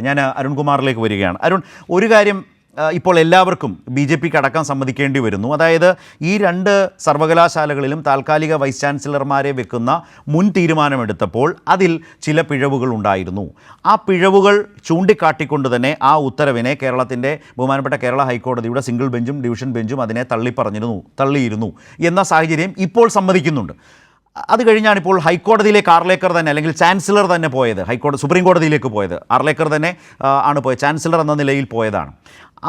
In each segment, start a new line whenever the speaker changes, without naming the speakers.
ഞാൻ അരുൺകുമാറിലേക്ക് വരികയാണ്. അരുൺ ഒരു കാര്യം ഇപ്പോൾ എല്ലാവർക്കും ബി ജെ പിക്ക് അടക്കം സമ്മതിക്കേണ്ടി വരുന്നു. അതായത് ഈ രണ്ട് സർവകലാശാലകളിലും താൽക്കാലിക വൈസ് ചാൻസലർമാരെ വെക്കുന്ന മുൻ തീരുമാനമെടുത്തപ്പോൾ അതിൽ ചില പിഴവുകൾ ഉണ്ടായിരുന്നു. ആ പിഴവുകൾ ചൂണ്ടിക്കാട്ടിക്കൊണ്ട് തന്നെ ആ ഉത്തരവിനെ കേരളത്തിന്റെ ബഹുമാനപ്പെട്ട കേരള ഹൈക്കോടതിയുടെ സിംഗിൾ ബെഞ്ചും ഡിവിഷൻ ബെഞ്ചും അതിനെ തള്ളിപ്പറഞ്ഞിരുന്നു തള്ളിയിരുന്നു എന്ന സാഹചര്യം ഇപ്പോൾ സമ്മതിക്കുന്നുണ്ട്. അത് കഴിഞ്ഞാണ് ഇപ്പോൾ ഹൈക്കോടതിയിലേക്ക് ആർലേക്കർ തന്നെ അല്ലെങ്കിൽ ചാൻസലർ തന്നെ പോയത്. ഹൈക്കോടതി സുപ്രീം കോടതിയിലേക്ക് പോയത്. ആർലേക്കർ തന്നെ ആണ് പോയത്. ചാൻസലർ എന്ന നിലയിൽ പോയതാണ്.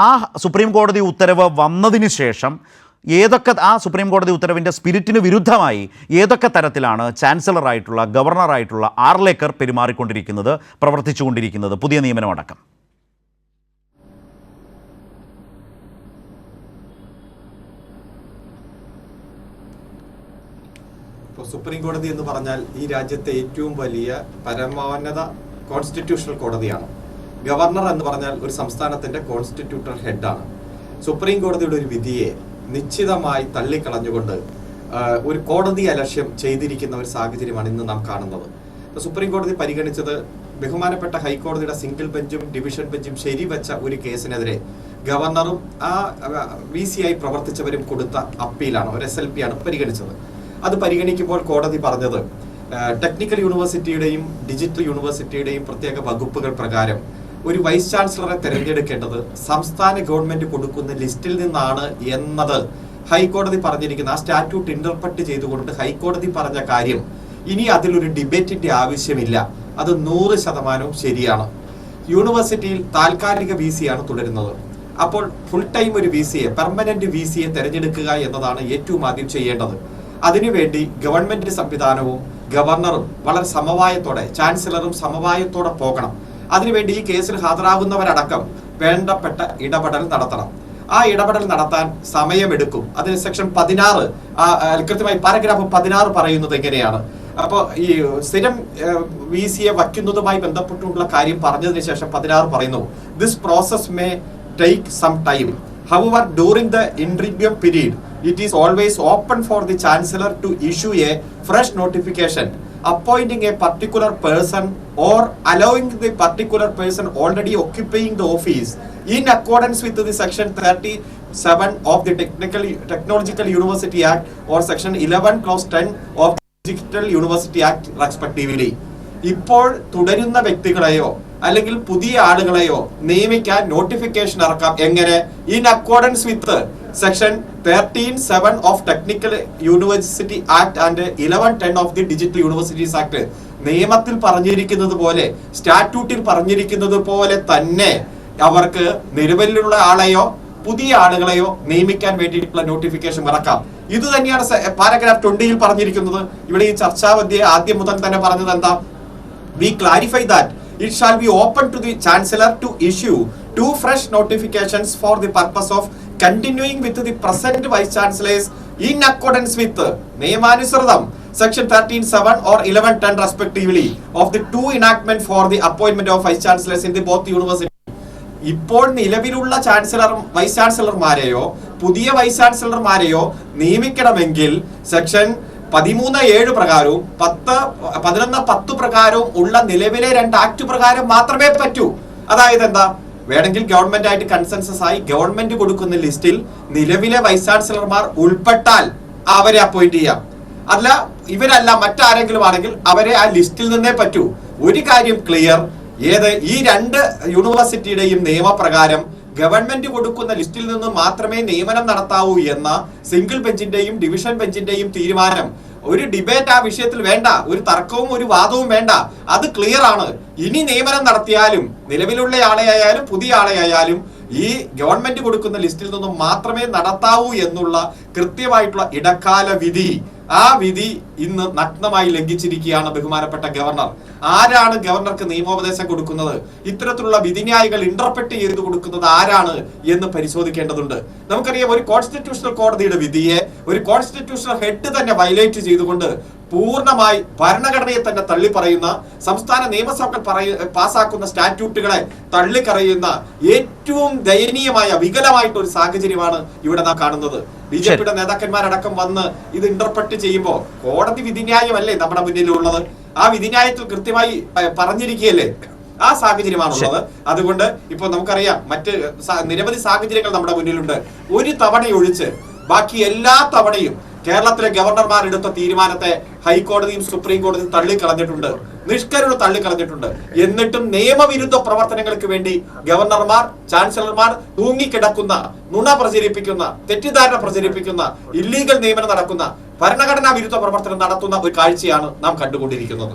ആ സുപ്രീം കോടതി ഉത്തരവ് വന്നതിന് ശേഷം ഏതൊക്കെ ആ സുപ്രീം കോടതി ഉത്തരവിന്റെ സ്പിരിറ്റിന് വിരുദ്ധമായി ഏതൊക്കെ തരത്തിലാണ് ചാൻസലറായിട്ടുള്ള ഗവർണറായിട്ടുള്ള ആർലേക്കർ പെരുമാറിക്കൊണ്ടിരിക്കുന്നത് പ്രവർത്തിച്ചുകൊണ്ടിരിക്കുന്നത് പുതിയ നിയമനമടക്കം.
ഇപ്പോൾ സുപ്രീം കോടതി എന്ന് പറഞ്ഞാൽ ഈ രാജ്യത്തെ ഏറ്റവും വലിയ പരമോന്നത കോൺസ്റ്റിറ്റ്യൂഷണൽ കോടതിയാണ്. ഗവർണർ എന്ന് പറഞ്ഞാൽ ഒരു സംസ്ഥാനത്തിന്റെ കോൺസ്റ്റിറ്റ്യൂട്ടൽ ഹെഡാണ് സുപ്രീം കോടതിയുടെ ഒരു വിധിയെ നിശ്ചിതമായി തള്ളിക്കളഞ്ഞുകൊണ്ട് ഒരു കോടതി അലക്ഷ്യം ചെയ്തിരിക്കുന്ന ഒരു സാഹചര്യമാണ് ഇന്ന് നാം കാണുന്നത്. സുപ്രീം കോടതി പരിഗണിച്ചത് ബഹുമാനപ്പെട്ട ഹൈക്കോടതിയുടെ സിംഗിൾ ബെഞ്ചും ഡിവിഷൻ ബെഞ്ചും ശരിവച്ച ഒരു കേസിനെതിരെ ഗവർണറും ആ വി സി ആയി പ്രവർത്തിച്ചവരും കൊടുത്ത അപ്പീലാണ് ഒരു എസ് എൽ പി ആണ് പരിഗണിച്ചത്. അത് പരിഗണിക്കുമ്പോൾ കോടതി പറഞ്ഞത് ടെക്നിക്കൽ യൂണിവേഴ്സിറ്റിയുടെയും ഡിജിറ്റൽ യൂണിവേഴ്സിറ്റിയുടെയും പ്രത്യേക വകുപ്പുകൾ പ്രകാരം ഒരു വൈസ് ചാൻസലറെ തിരഞ്ഞെടുക്കേണ്ടത് സംസ്ഥാന ഗവൺമെന്റ് കൊടുക്കുന്ന ലിസ്റ്റിൽ നിന്നാണ് എന്നത് ഹൈക്കോടതി പറഞ്ഞിരിക്കുന്ന ആ സ്റ്റാറ്റ്യൂട്ട് ഇന്റർപ്രറ്റ് ചെയ്തുകൊണ്ട് ഹൈക്കോടതി പറഞ്ഞ കാര്യം ഇനി അതിലൊരു ഡിബേറ്റിന്റെ ആവശ്യമില്ല. അത് നൂറ് ശതമാനവും ശരിയാണ്. യൂണിവേഴ്സിറ്റിയിൽ താൽക്കാലിക വി ആണ് തുടരുന്നത്. അപ്പോൾ ഫുൾ ടൈം ഒരു വി സിയെ പെർമനന്റ് വി സിയെ തെരഞ്ഞെടുക്കുക എന്നതാണ് ഏറ്റവും ആദ്യം ചെയ്യേണ്ടത്. അതിനുവേണ്ടി ഗവൺമെന്റ് സംവിധാനവും ഗവർണറും വളരെ സമവായത്തോടെ ചാൻസലറും സമവായത്തോടെ പോകണം. അതിനുവേണ്ടി ഈ കേസിൽ ഹാജരാകുന്നവരടക്കം വേണ്ടപ്പെട്ട ഇടപെടൽ നടത്തണം. ആ ഇടപെടൽ നടത്താൻ സമയമെടുക്കും. അതിന് സെക്ഷൻ പതിനാറ് കൃത്യമായി പാരഗ്രാഫ് പതിനാറ് പറയുന്നത് എങ്ങനെയാണ് അപ്പോൾ ഈ സ്ഥിരം വി സിയെ വയ്ക്കുന്നതുമായി ബന്ധപ്പെട്ടുള്ള കാര്യം പറഞ്ഞതിന് ശേഷം പതിനാറ് പറയുന്നു this process may take some time However, during the interim period, it is always open for the chancellor to issue a fresh notification appointing a particular person or allowing the particular person already occupying the office in accordance with the section 37 of the technical technological university act or section 11 clause 10 of the digital university act respectively ഇപ്പോൾ തുടരുന്ന വ്യക്തികളെയോ അല്ലെങ്കിൽ പുതിയ ആളുകളെയോ നിയമിക്കാൻ notification ഇറക്കാം എങ്ങനെ in accordance with section thirteen seven of technical university act and eleven ten of the digital universities act നിയമത്തിൽ പറഞ്ഞിരിക്കുന്നത് പോലെ സ്റ്റാറ്റ്യൂട്ടിൽ പറഞ്ഞിരിക്കുന്നത് പോലെ തന്നെ അവർക്ക് നിലവിലുള്ള ആളെയോ പുതിയ ആളുകളെയോ നിയമിക്കാൻ വേണ്ടിയിട്ടുള്ള നോട്ടിഫിക്കേഷൻ ഇറക്കാം ഇത് തന്നെയാണ് പാരഗ്രാഫ് ട്വന്റിയിൽ പറഞ്ഞിരിക്കുന്നത്. ഇവിടെ ഈ ചർച്ചാവധ്യ ആദ്യം മുതൽ തന്നെ പറഞ്ഞത് എന്താ? We clarify that it shall be open to the chancellor to issue two fresh notifications for the purpose of continuing with the present vice chancellors in accordance with നിയമാനുസൃതം section thirteen seven or eleven ten respectively of the two enactment for the appointment of vice chancellors in the both university ഇപ്പോൾ നിലവിലുള്ള chancellor vice ചാൻസലർമാരെയോ പുതിയ vice ചാൻസലർമാരെയോ നിയമിക്കണമെങ്കിൽ section പതിമൂന്ന് ഏഴ് പ്രകാരവും പത്ത് പതിനൊന്ന് പത്ത് പ്രകാരവും ഉള്ള നിലവിലെ രണ്ട് ആക്ട് പ്രകാരം മാത്രമേ പറ്റൂ. അതായത് എന്താ? വേണമെങ്കിൽ ഗവൺമെന്റ് ആയിട്ട് കൺസെൻസസ് ആയി ഗവൺമെന്റ് കൊടുക്കുന്ന ലിസ്റ്റിൽ നിലവിലെ വൈസ് ചാൻസലർമാർ ഉൾപ്പെട്ടാൽ അവരെ അപ്പോയിന്റ് ചെയ്യാം. അല്ല ഇവരല്ല മറ്റാരെങ്കിലും ആണെങ്കിൽ അവരെ ആ ലിസ്റ്റിൽ നിന്നേ പറ്റൂ. ഒരു കാര്യം ക്ലിയർ ഏത് ഈ രണ്ട് യൂണിവേഴ്സിറ്റിയുടെയും നിയമപ്രകാരം ഗവൺമെന്റ് കൊടുക്കുന്ന ലിസ്റ്റിൽ നിന്ന് മാത്രമേ നിയമനം നടത്താവൂ എന്ന സിംഗിൾ ബെഞ്ചിന്റെയും ഡിവിഷൻ ബെഞ്ചിന്റെയും തീരുമാനം ഒരു ഡിബേറ്റ് ആ വിഷയത്തിൽ വേണ്ട ഒരു തർക്കവും ഒരു വാദവും വേണ്ട. അത് ക്ലിയർ ആണ്. ഇനി നിയമനം നടത്തിയാലും നിലവിലുള്ള ആളെയായാലും പുതിയ ആളെയായാലും ഈ ഗവൺമെന്റ് കൊടുക്കുന്ന ലിസ്റ്റിൽ നിന്നും മാത്രമേ നടത്താവൂ എന്നുള്ള കൃത്യമായിട്ടുള്ള ഇടക്കാല വിധി ആ വിധി ഇന്ന് നഗ്നമായി ലംഘിച്ചിരിക്കുകയാണ് ബഹുമാനപ്പെട്ട ഗവർണർ. ആരാണ് ഗവർണർക്ക് നിയമോപദേശം കൊടുക്കുന്നത്? ഇത്തരത്തിലുള്ള വിധിന്യായികൾ ഇന്റർപ്രറ്റ് ചെയ്ത് കൊടുക്കുന്നത് ആരാണ് എന്ന് പരിശോധിക്കേണ്ടതുണ്ട്. നമുക്കറിയാം ഒരു കോൺസ്റ്റിറ്റ്യൂഷണൽ കോടതിയുടെ വിധിയെ ഒരു കോൺസ്റ്റിറ്റ്യൂഷണൽ ഹെഡ് തന്നെ വയലേറ്റ് ചെയ്തുകൊണ്ട് പൂർണമായി ഭരണഘടനയെ തന്നെ തള്ളി പറയുന്ന സംസ്ഥാന നിയമസഭകൾ പറയ പാസാക്കുന്ന സ്റ്റാറ്റ്യൂട്ടുകളെ തള്ളിക്കറയുന്ന ഏറ്റവും ദയനീയമായ വികലമായിട്ടുള്ള ഒരു സാഹചര്യമാണ് ഇവിടെ നാം കാണുന്നത്. ബി ജെ പിയുടെ നേതാക്കന്മാരടക്കം വന്ന് ഇത് ഇന്റർപ്രറ്റ് ചെയ്യുമ്പോൾ കോടതി വിധിന്യായമല്ലേ നമ്മുടെ മുന്നിലുള്ളത്? ആ വിധിന്യായത്തിൽ കൃത്യമായി പറഞ്ഞിരിക്കുകയല്ലേ? ആ സാഹചര്യമാണുള്ളത്. അതുകൊണ്ട് ഇപ്പൊ നമുക്കറിയാം മറ്റ് നിരവധി സാഹചര്യങ്ങൾ നമ്മുടെ മുന്നിലുണ്ട്. ഒരു തവണ ഒഴിച്ച് ബാക്കി എല്ലാ തവണയും കേരളത്തിലെ ഗവർണർമാർ എടുത്ത തീരുമാനത്തെ ഹൈക്കോടതിയും സുപ്രീം കോടതിയും തള്ളിക്കളഞ്ഞിട്ടുണ്ട്. നിഷ്കരുണ തള്ളിക്കളഞ്ഞിട്ടുണ്ട്. എന്നിട്ടും നിയമവിരുദ്ധ പ്രവർത്തനങ്ങൾക്ക് വേണ്ടി ഗവർണർമാർ ചാൻസലർമാർ തൂങ്ങിക്കിടക്കുന്ന നുണ പ്രചരിപ്പിക്കുന്ന തെറ്റിദ്ധാരണ പ്രചരിപ്പിക്കുന്ന ഇല്ലീഗൽ നിയമനം നടക്കുന്ന ഭരണഘടനാ വിരുദ്ധ പ്രവർത്തനം നടത്തുന്ന ഒരു കാഴ്ചയാണ് നാം കണ്ടുകൊണ്ടിരിക്കുന്നത്.